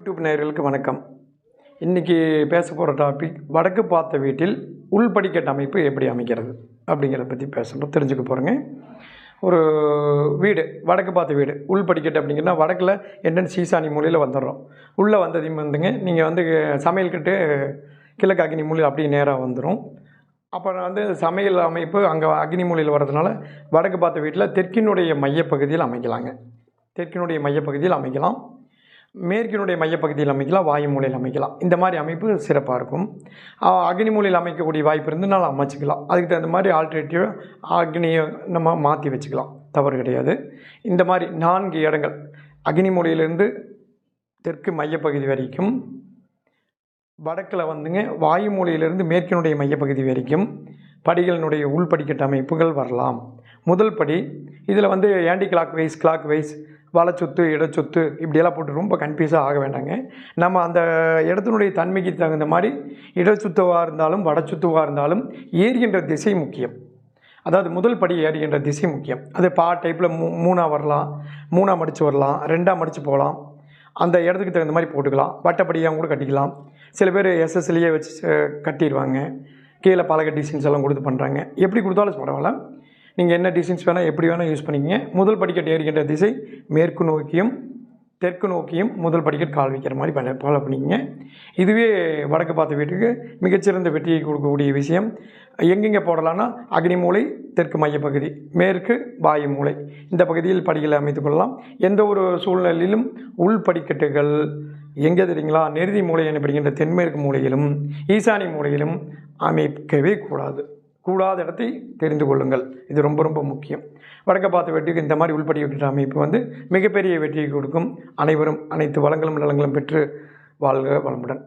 YouTube நேயர்களுக்கு வணக்கம். இன்றைக்கி பேச போகிற டாபிக் வடக்கு பார்த்த வீட்டில் உள்படிக்கட்டு அமைப்பு எப்படி அமைக்கிறது அப்படிங்கிறத பற்றி பேசணும். தெரிஞ்சுக்க போகிறேங்க ஒரு வீடு வடக்கு பார்த்த வீடு உள்படிக்கட்டு அப்படிங்கன்னா வடக்கில் என்னென்னு சீசானி மூலையில் வந்துடுறோம். உள்ளே வந்ததையும் வந்துங்க. நீங்கள் வந்து சமையல் கட்டு கிழக்கு அக்னி மூலையில் அப்படியே நேராக வந்துடும் அப்புறம் வந்து சமையல் அமைப்பு அங்கே அக்னி மூலையில் வர்றதுனால வடக்கு பார்த்த வீட்டில் தெற்கினுடைய மையப்பகுதியில் அமைக்கலாங்க. தெற்கினுடைய மையப்பகுதியில் அமைக்கலாம். மேற்கினுடைய மையப்பகுதியில் அமைக்கலாம் வாயு மூலையில் அமைக்கலாம். இந்த மாதிரி அமைப்பு சிறப்பாக இருக்கும். அக்னி மூலையில் அமைக்கக்கூடிய வாய்ப்பு இருந்தால் அமைச்சிக்கலாம். அதுக்கு தகுந்த மாதிரி ஆல்டர்னேட்டிவ் அக்னியை நம்ம மாற்றி வச்சுக்கலாம். தவறு கிடையாது. இந்த மாதிரி நான்கு இடங்கள் அக்னி மூலையிலிருந்து தெற்கு மையப்பகுதி வரைக்கும் வடக்கில் வந்துங்க வாயு மூலையிலிருந்து மேற்கினுடைய மையப்பகுதி வரைக்கும் படிகளினுடைய உள்படிக்கட்டு அமைப்புகள் வரலாம். முதல் படி இதில் வந்து anticlockwise clockwise வலச்சொத்து இடச்சொத்து இப்படியெல்லாம் போட்டு ரொம்ப கன்ஃபியூஸாக ஆக வேண்டாங்க. நம்ம அந்த இடத்தினுடைய தன்மைக்கு தகுந்த மாதிரி இடச்சுத்துவாக இருந்தாலும் வடச்சுத்துவாக இருந்தாலும் ஏறுகின்ற திசை முக்கியம். அதாவது முதல் படி ஏறுகின்ற திசை முக்கியம். அது பா டைப்பில் மூ மூணாக வரலாம் மூணாக மடித்து வரலாம் ரெண்டாக மடித்து போகலாம். அந்த இடத்துக்கு தகுந்த மாதிரி போட்டுக்கலாம். வட்டப்படியாக கூட கட்டிக்கலாம். சில பேர் எஸ்எஸ்லேயே வச்சு கட்டிடுவாங்க கீழே பலக டிசைன்ஸ் எல்லாம் கொடுத்து பண்ணுறாங்க எப்படி கொடுத்தாலும் பரவாயில்ல. நீங்கள் என்ன டிசைன்ஸ் வேணால் எப்படி வேணால் யூஸ் பண்ணிக்கங்க. முதல் படிக்கட்டு ஏறுகின்ற திசை மேற்கு நோக்கியும் தெற்கு நோக்கியும் முதல் படிக்கட் கால் வைக்கிற மாதிரி பண்ண ஃபாலோ பண்ணிக்கங்க. இதுவே வடக்கு பார்த்த வீட்டுக்கு மிகச்சிறந்த வெற்றியை கொடுக்கக்கூடிய விஷயம். எங்கெங்கே போடலான்னா அக்னி மூலை தெற்கு மையப்பகுதி மேற்கு வாயு மூலை. இந்த பகுதியில் படிகளை அமைத்துக்கொள்ளலாம் எந்த ஒரு சூழ்நிலையிலும் உள் படிக்கட்டுகள் எங்கே தெரியுங்களா? நெருதி மூலை எனப்படுகின்ற தென்மேற்கு மூலையிலும் ஈசானி மூலையிலும் அமைக்கவே கூடாது. கூடாத இடத்தை தெரிந்து கொள்ளுங்கள். இது ரொம்ப ரொம்ப முக்கியம். வடக்க பார்த்த வெற்றிக்கு இந்த மாதிரி உள்படி வெற்றி அமைப்பு வந்து மிகப்பெரிய வெற்றியை கொடுக்கும். அனைவரும் அனைத்து வளங்களும் நலங்களும் பெற்று வாழ்க வளமுடன்.